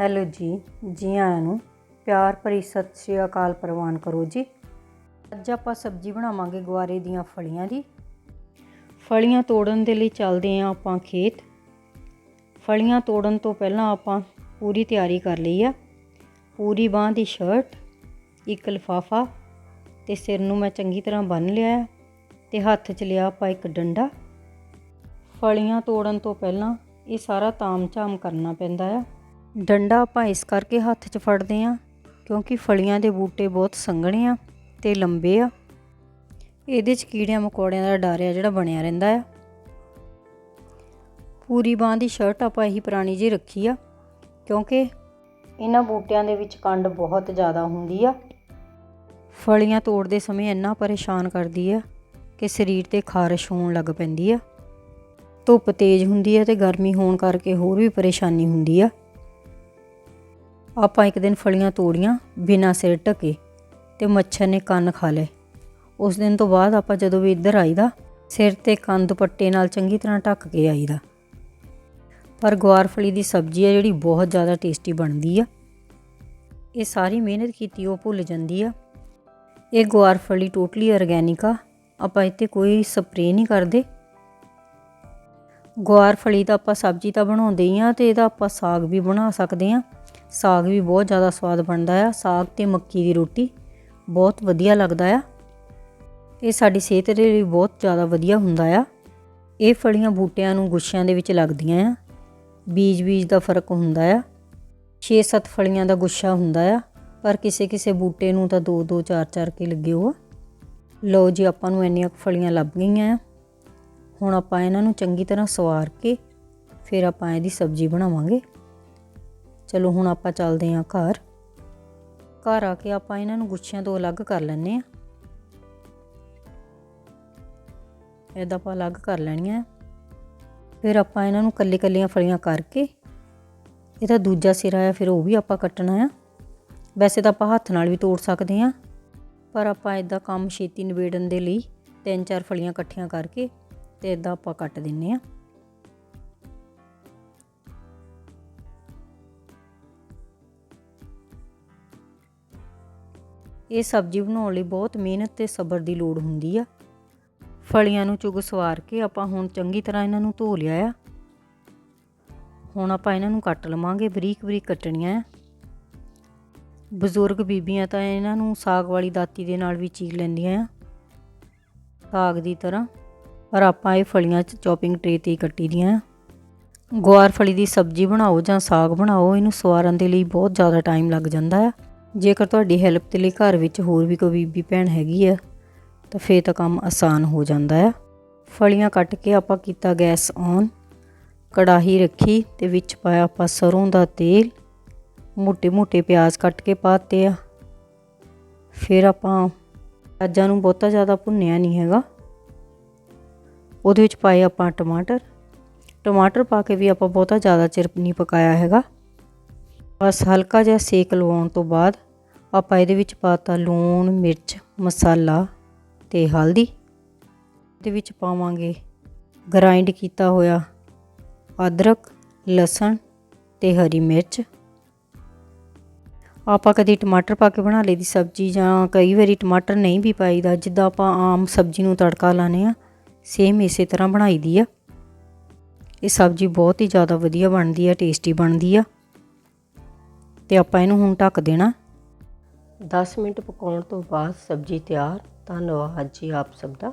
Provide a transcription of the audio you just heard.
Hello ਜੀ ਜੀ ਆਇਆਂ ਨੂੰ ਪਿਆਰ ਭਰੀ ਸਤਿ ਸ਼੍ਰੀ ਅਕਾਲ ਪ੍ਰਵਾਨ ਕਰੋ ਜੀ। ਅੱਜ ਆਪਾਂ ਸਬਜ਼ੀ ਬਣਾਵਾਂਗੇ ਗੁਆਰੇ ਦੀਆਂ ਫਲੀਆਂ ਦੀ। ਫਲੀਆਂ ਤੋੜਨ ਦੇ ਲਈ ਚੱਲਦੇ ਆਂ ਆਪਾਂ ਖੇਤ। ਫਲੀਆਂ ਤੋੜਨ ਤੋਂ ਪਹਿਲਾਂ ਆਪਾਂ ਪੂਰੀ ਤਿਆਰੀ ਕਰ ਲਈ ਆ। ਪੂਰੀ ਬਾਂਹ ਦੀ ਸ਼ਰਟ ਇੱਕ ਲਿਫਾਫਾ ਤੇ ਸਿਰ ਨੂੰ ਮੈਂ ਚੰਗੀ ਤਰ੍ਹਾਂ ਬੰਨ ਲਿਆ ਹੈ ਤੇ ਹੱਥ 'ਚ ਲਿਆ ਆਪਾਂ ਇੱਕ ਡੰਡਾ। ਫਲੀਆਂ ਤੋੜਨ ਤੋਂ ਪਹਿਲਾਂ ਇਹ ਸਾਰਾ ਤਾਮ-ਝਾਮ ਕਰਨਾ ਪੈਂਦਾ ਆ। ਡੰਡਾ ਆਪਾਂ ਇਸ ਕਰਕੇ ਹੱਥ 'ਚ ਫੜਦੇ ਆ ਕਿਉਂਕਿ ਫਲੀਆਂ ਦੇ ਬੂਟੇ ਬਹੁਤ ਸੰਘਣੇ ਆ ਤੇ ਲੰਬੇ ਆ। ਇਹਦੇ 'ਚ ਕੀੜਿਆਂ ਮਕੌੜਿਆਂ ਦਾ ਡਰ ਆ ਜਿਹੜਾ ਬਣਿਆ ਰਹਿੰਦਾ ਆ। ਪੂਰੀ ਬਾਂਹ ਦੀ ਸ਼ਰਟ ਆਪਾਂ ਇਹੀ ਪੁਰਾਣੀ ਜੀ ਰੱਖੀ ਆ ਕਿਉਂਕਿ ਇਹਨਾਂ ਬੂਟਿਆਂ ਦੇ ਵਿੱਚ ਕੰਡ ਬਹੁਤ ਜ਼ਿਆਦਾ ਹੁੰਦੀ ਆ। ਫਲੀਆਂ ਤੋੜਦੇ ਸਮੇਂ ਇੰਨਾ ਪਰੇਸ਼ਾਨ ਕਰਦੀ ਆ ਕਿ ਸਰੀਰ ਤੇ ਖਾਰਸ਼ ਹੋਣ ਲੱਗ ਪੈਂਦੀ ਆ। ਧੁੱਪ ਤੇਜ਼ ਹੁੰਦੀ ਹੈ ਤੇ ਗਰਮੀ ਹੋਣ ਕਰਕੇ ਹੋਰ ਵੀ ਪਰੇਸ਼ਾਨੀ ਹੁੰਦੀ ਆ। ਆਪਾਂ ਇੱਕ ਦਿਨ ਫਲੀਆਂ ਤੋੜੀਆਂ, ਬਿਨਾਂ ਸਿਰ ਢਕੇ ਤੇ ਮੱਛਰ ਨੇ ਕੰਨ ਖਾ ਲਏ। ਉਸ ਦਿਨ ਤੋਂ ਬਾਅਦ ਆਪਾਂ ਜਦੋਂ ਵੀ ਇੱਧਰ ਆਈਦਾ, ਸਿਰ ਤੇ ਕੰਨ ਦੁਪੱਟੇ ਨਾਲ ਚੰਗੀ ਤਰ੍ਹਾਂ ਢੱਕ ਕੇ ਆਈਦਾ। ਪਰ ਗਵਾਰ ਦੀ ਸਬਜ਼ੀ ਆ ਜਿਹੜੀ ਬਹੁਤ ਜ਼ਿਆਦਾ ਟੇਸਟੀ ਬਣਦੀ ਆ। ਇਹ ਸਾਰੀ ਮਿਹਨਤ ਕੀਤੀ ਉਹ ਭੁੱਲ ਜਾਂਦੀ ਆ। ਇਹ ਗਵਾਰ ਟੋਟਲੀ ਆਰਗੈਨਿਕ ਆ। ਆਪਾਂ ਇੱਥੇ ਕੋਈ ਸਪਰੇਅ ਨਹੀਂ ਕਰਦੇ। ਗਵਾਰ ਫਲੀ ਦਾ ਆਪਾਂ ਸਬਜ਼ੀ ਤਾਂ ਬਣਾਉਂਦੇ ਹੀ ਆ ਤੇ ਇਹਦਾ ਆਪਾਂ ਸਾਗ ਵੀ ਬਣਾ ਸਕਦੇ ਆ। ਸਾਗ ਵੀ ਬਹੁਤ ਜ਼ਿਆਦਾ ਸਵਾਦ ਬਣਦਾ ਆ। ਸਾਗ ਤੇ ਮੱਕੀ ਦੀ ਰੋਟੀ ਬਹੁਤ ਵਧੀਆ ਲੱਗਦਾ ਆ। ਇਹ ਸਾਡੀ ਸਿਹਤ ਦੇ ਲਈ ਬਹੁਤ ਜ਼ਿਆਦਾ ਵਧੀਆ ਹੁੰਦਾ ਆ। ਇਹ ਫਲੀਆਂ ਬੂਟਿਆਂ ਨੂੰ ਗੁੱਛਿਆਂ ਦੇ ਵਿੱਚ ਲੱਗਦੀਆਂ ਆ। ਬੀਜ ਬੀਜ ਦਾ ਫ਼ਰਕ ਹੁੰਦਾ ਆ। 6-7 ਫਲੀਆਂ ਦਾ ਗੁੱਛਾ ਹੁੰਦਾ ਆ। ਪਰ ਕਿਸੇ ਕਿਸੇ ਬੂਟੇ ਨੂੰ ਤਾਂ 2-2 4-4 ਕੇ ਲੱਗੇ ਹੋ ਲਓ ਜੀ, ਆਪਾਂ ਨੂੰ ਇੰਨੀਆਂ ਫਲੀਆਂ ਲੱਭ ਗਈਆਂ ਆ। ਹੁਣ ਆਪਾਂ ਇਹਨਾਂ ਨੂੰ ਚੰਗੀ ਤਰ੍ਹਾਂ ਸਵਾਰ ਕੇ ਫਿਰ ਆਪਾਂ ਇਹਦੀ ਸਬਜ਼ੀ ਬਣਾਵਾਂਗੇ। ਚਲੋ ਹੁਣ ਆਪਾਂ ਚੱਲਦੇ ਹਾਂ ਘਰ। ਘਰ ਆ ਕੇ ਆਪਾਂ ਇਹਨਾਂ ਨੂੰ ਗੁੱਛਿਆਂ ਤੋਂ ਅਲੱਗ ਕਰ ਲੈਣੇ ਆ ਇਹਦਾ ਆਪਾਂ ਅਲੱਗ ਕਰ ਲੈਣੀਆਂ। ਫਿਰ ਆਪਾਂ ਇਹਨਾਂ ਨੂੰ ਕੱਲੇ ਕੱਲੀਆਂ ਫਲੀਆਂ ਕਰਕੇ, ਇਹਦਾ ਦੂਜਾ ਸਿਰਾ ਆ, ਫਿਰ ਉਹ ਵੀ ਆਪਾਂ ਕੱਟਣਾ ਆ। ਵੈਸੇ ਤਾਂ ਆਪਾਂ ਹੱਥ ਨਾਲ ਵੀ ਤੋੜ ਸਕਦੇ ਆ ਪਰ ਆਪਾਂ ਇਦਾਂ ਕੰਮ ਛੇਤੀ ਨਿਬੇੜਨ ਦੇ ਲਈ ਤਿੰਨ ਚਾਰ ਫਲੀਆਂ ਇਕੱਠੀਆਂ ਕਰਕੇ ਤੇ ਇਦਾਂ ਆਪਾਂ ਕੱਟ ਦਿੰਨੇ ਆ ਇਹ ਸਬਜ਼ੀ ਬਣਾਉਣ ਲਈ ਬਹੁਤ ਮਿਹਨਤ ਤੇ ਸਬਰ ਦੀ ਲੋੜ ਹੁੰਦੀ ਆ। ਫਲੀਆਂ ਨੂੰ ਚੁਗ ਸਵਾਰ ਕੇ ਆਪਾਂ ਹੁਣ ਚੰਗੀ ਤਰ੍ਹਾਂ ਇਹਨਾਂ ਨੂੰ ਧੋ ਲਿਆ ਆ। ਹੁਣ ਆਪਾਂ ਇਹਨਾਂ ਨੂੰ ਕੱਟ ਲਵਾਂਗੇ ਬਰੀਕ ਬਰੀਕ ਕੱਟਣੀਆਂ ਆ। ਬਜ਼ੁਰਗ ਬੀਬੀਆਂ ਤਾਂ ਇਹਨਾਂ ਨੂੰ ਸਾਗ ਵਾਲੀ ਦਾਤੀ ਦੇ ਨਾਲ ਵੀ ਚੀਰ ਲੈਂਦੀਆਂ ਆ, ਸਾਗ ਦੀ ਤਰ੍ਹਾਂ। ਪਰ ਆਪਾਂ ਇਹ ਫਲੀਆਂ 'ਚ ਚੌਪਿੰਗ ਟਰੇ ਤੇ ਕੱਟੀ ਦੀਆਂ ਆ। ਗੁਆਰ ਫਲੀ ਦੀ ਸਬਜ਼ੀ ਬਣਾਓ ਜਾਂ ਸਾਗ ਬਣਾਓ, ਇਹਨੂੰ ਸਵਾਰਨ ਦੇ ਲਈ ਬਹੁਤ ਜ਼ਿਆਦਾ ਟਾਈਮ ਲੱਗ ਜਾਂਦਾ ਆ। ਜੇਕਰ ਤੁਹਾਡੀ ਹੈਲਪ ਦੇ ਲਈ ਘਰ ਵਿੱਚ ਹੋਰ ਵੀ ਕੋਈ ਬੀਬੀ ਭੈਣ ਹੈਗੀ ਆ, ਤਾਂ ਫੇਰ ਤਾਂ ਕੰਮ ਆਸਾਨ ਹੋ ਜਾਂਦਾ ਆ। ਫਲੀਆਂ ਕੱਟ ਕੇ ਆਪਾਂ ਕੀਤਾ ਗੈਸ ਔਨ, ਕੜਾਹੀ ਰੱਖੀ ਤੇ ਵਿੱਚ ਪਾਇਆ ਆਪਾਂ ਸਰੋਂ ਦਾ ਤੇਲ ਮੋٹے-ਮੋٹے ਪਿਆਜ਼ ਕੱਟ ਕੇ ਪਾਤੇ ਆ। ਫਿਰ ਆਪਾਂ ਪਿਆਜ਼ਾਂ ਨੂੰ ਬਹੁਤਾ ਜ਼ਿਆਦਾ ਭੁੰਨਿਆ ਨਹੀਂ ਹੈਗਾ। ਉਹਦੇ ਵਿੱਚ ਪਾਏ ਆਪਾਂ ਟਮਾਟਰ। ਟਮਾਟਰ ਪਾ ਕੇ ਵੀ ਆਪਾਂ ਬਹੁਤਾ ਜ਼ਿਆਦਾ ਚਿਰ ਨਹੀਂ ਪਕਾਇਆ ਹੈਗਾ। ਬਸ ਹਲਕਾ ਜਿਹਾ ਸੇਕ ਲਵਾਉਣ ਤੋਂ ਬਾਅਦ ਆਪਾਂ ਇਹਦੇ ਵਿੱਚ ਪਾਤਾ ਲੂਣ, ਮਿਰਚ, ਮਸਾਲਾ ਤੇ ਹਲਦੀ। ਇਹਦੇ ਵਿੱਚ ਪਾਵਾਂਗੇ ਗ੍ਰਾਈਂਡ ਕੀਤਾ ਹੋਇਆ ਅਦਰਕ, ਲਸਣ ਤੇ ਹਰੀ ਮਿਰਚ। ਆਪਾਂ ਕਦੀ ਟਮਾਟਰ ਪਾ ਕੇ ਬਣਾ ਲਈ ਦੀ ਸਬਜ਼ੀ ਜਾਂ ਕਈ ਵਾਰੀ ਟਮਾਟਰ ਨਹੀਂ ਵੀ ਪਾਈਦਾ, ਜਿੱਦਾਂ ਆਪਾਂ ਆਮ ਸਬਜ਼ੀ ਨੂੰ ਤੜਕਾ ਲਾਣੇ ਆ ਸੇਮ ਇਸੇ ਤਰ੍ਹਾਂ ਬਣਾਈਦੀ ਆ। ਇਹ ਸਬਜ਼ੀ ਬਹੁਤ ਹੀ ਜ਼ਿਆਦਾ ਵਧੀਆ ਬਣਦੀ ਆ ਟੇਸਟੀ ਬਣਦੀ ਆ। ਤੇ ਆਪਾਂ ਇਹਨੂੰ ਹੁਣ ਢੱਕ ਦੇਣਾ। 10 ਮਿੰਟ ਪਕਾਉਣ ਤੋਂ ਬਾਅਦ ਸਬਜ਼ੀ ਤਿਆਰ। ਧੰਨਵਾਦ ਜੀ ਆਪ ਸਭ ਦਾ।